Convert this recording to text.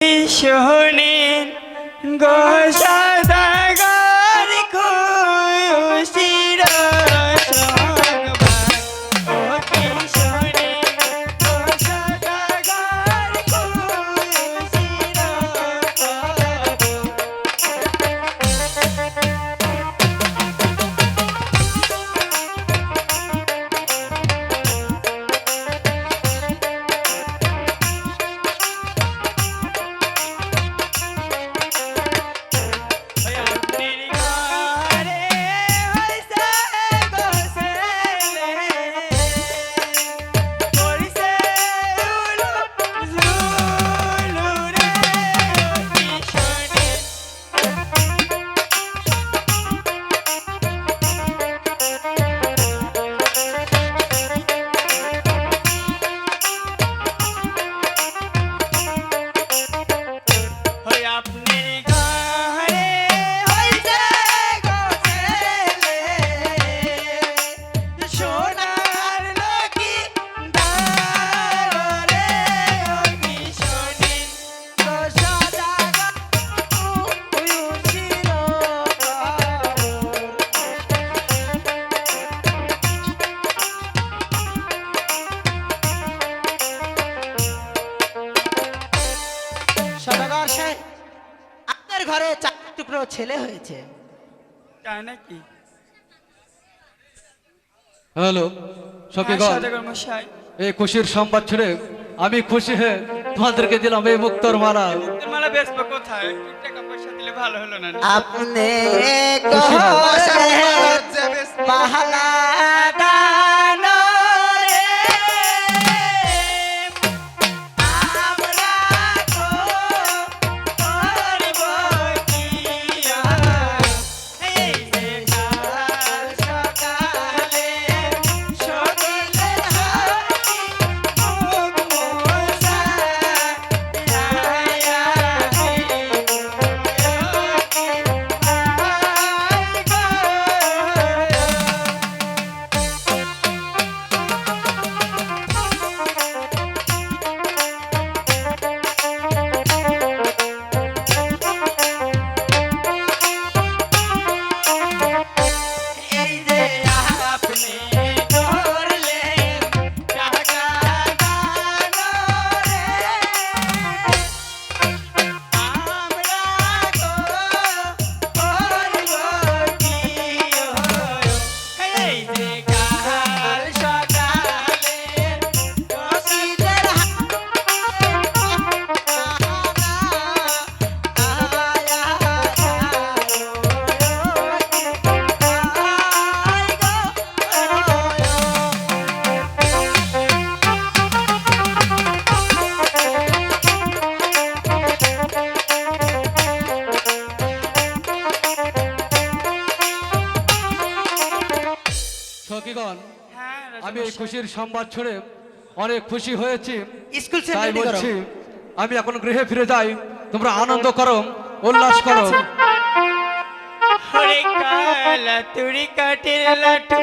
শোনেন গোসাদাগার আপনার ঘরে চার টুকরো ছেলে হয়েছে। তাই নাকি? হ্যালো হ্যাঁ, এই খুশির সংবাদ ছেড়ে আমি খুশি হয়ে তোমাদেরকে দিলাম এই মুক্তর মালা। মালা বেচবো কোথায়? টাকা পয়সা দিলে ভালো হলো না আপনি সখীগণ হ্যাঁ আমি এই খুশির সংবাদ শুনে অনেক খুশি হয়েছি। স্কুল তাই বলছি আমি এখন গৃহে ফিরে যাই। তোমরা আনন্দ করো উল্লাস করো। হরে কালা তুরি কাটের লাটু।